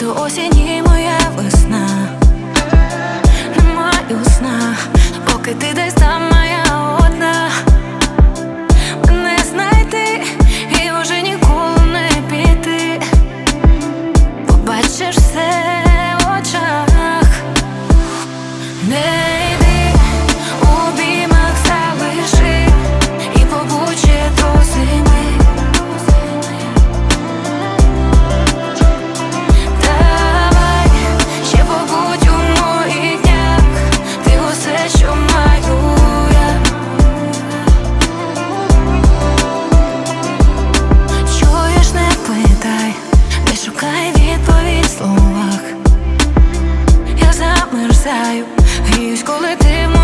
То осінь і моя весна, не усна, поки ти десь там моя. боюсь, коли.